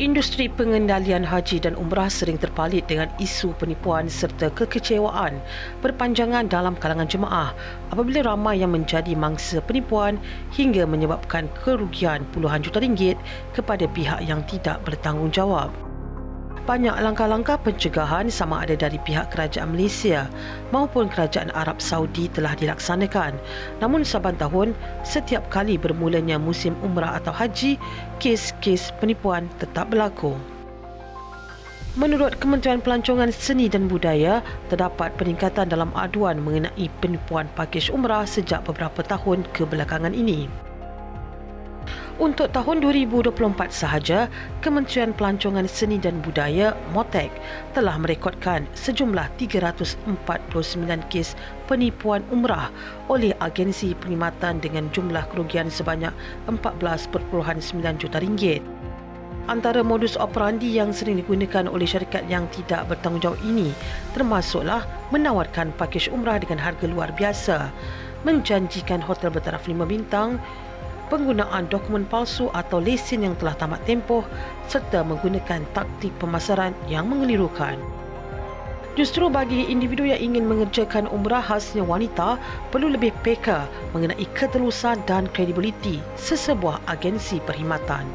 Industri pengendalian haji dan umrah sering terpalit dengan isu penipuan serta kekecewaan berpanjangan dalam kalangan jemaah. Apabila ramai yang menjadi mangsa penipuan hingga menyebabkan kerugian puluhan juta ringgit kepada pihak yang tidak bertanggungjawab banyak langkah-langkah pencegahan sama ada dari pihak kerajaan Malaysia maupun kerajaan Arab Saudi telah dilaksanakan. Namun saban tahun, setiap kali bermulanya musim umrah atau haji, kes-kes penipuan tetap berlaku. Menurut Kementerian Pelancongan Seni dan Budaya, terdapat peningkatan dalam aduan mengenai penipuan pakej umrah sejak beberapa tahun kebelakangan ini. Untuk tahun 2024 sahaja, Kementerian Pelancongan Seni dan Budaya MOTEK telah merekodkan sejumlah 349 kes penipuan umrah oleh agensi perkhidmatan dengan jumlah kerugian sebanyak 14.9 juta ringgit. Antara modus operandi yang sering digunakan oleh syarikat yang tidak bertanggungjawab ini termasuklah menawarkan pakej umrah dengan harga luar biasa, menjanjikan hotel bertaraf 5 bintang, penggunaan dokumen palsu atau lesen yang telah tamat tempoh serta menggunakan taktik pemasaran yang mengelirukan. Justru bagi individu yang ingin mengerjakan umrah khasnya wanita perlu lebih peka mengenai ketelusan dan kredibiliti sesebuah agensi perkhidmatan.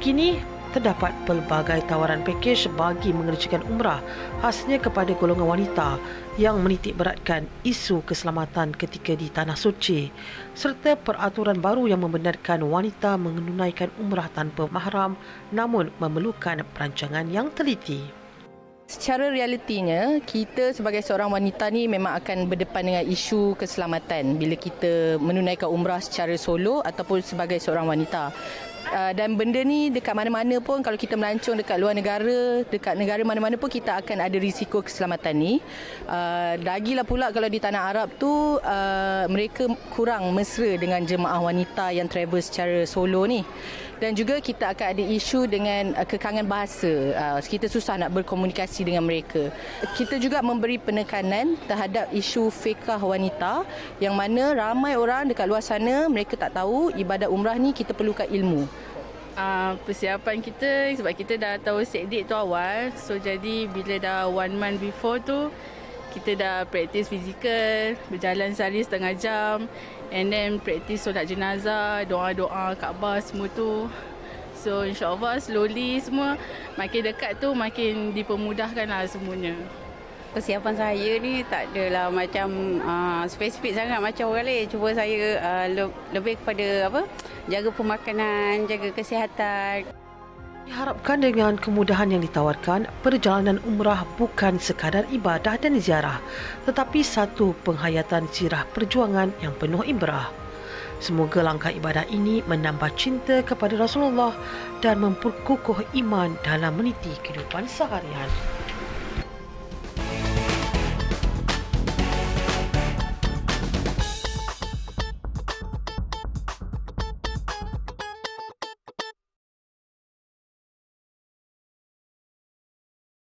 Kini, terdapat pelbagai tawaran pakej bagi mengerjakan umrah khasnya kepada golongan wanita yang menitik beratkan isu keselamatan ketika di Tanah Suci serta peraturan baru yang membenarkan wanita menunaikan umrah tanpa mahram namun memerlukan perancangan yang teliti. Secara realitinya, kita sebagai seorang wanita ni memang akan berdepan dengan isu keselamatan bila kita menunaikan umrah secara solo ataupun sebagai seorang wanita. Uh, dan benda ni dekat mana-mana pun kalau kita melancong dekat luar negara, dekat negara mana-mana pun kita akan ada risiko keselamatan ni. Uh, lagilah pula kalau di tanah Arab tu uh, mereka kurang mesra dengan jemaah wanita yang travel secara solo ni dan juga kita akan ada isu dengan kekangan bahasa. Kita susah nak berkomunikasi dengan mereka. Kita juga memberi penekanan terhadap isu fiqah wanita yang mana ramai orang dekat luar sana mereka tak tahu ibadat umrah ni kita perlukan ilmu. Uh, persiapan kita sebab kita dah tahu set date tu awal so jadi bila dah one month before tu kita dah practice fizikal berjalan sehari setengah jam And then practice solat jenazah, doa-doa Kaabah semua tu. So insyaAllah slowly semua makin dekat tu makin dipermudahkan lah semuanya. Persiapan saya ni tak adalah macam uh, spesifik sangat macam orang lain. Cuba saya uh, le- lebih kepada apa jaga pemakanan, jaga kesihatan. Diharapkan dengan kemudahan yang ditawarkan, perjalanan umrah bukan sekadar ibadah dan ziarah, tetapi satu penghayatan sirah perjuangan yang penuh ibrah. Semoga langkah ibadah ini menambah cinta kepada Rasulullah dan memperkukuh iman dalam meniti kehidupan seharian.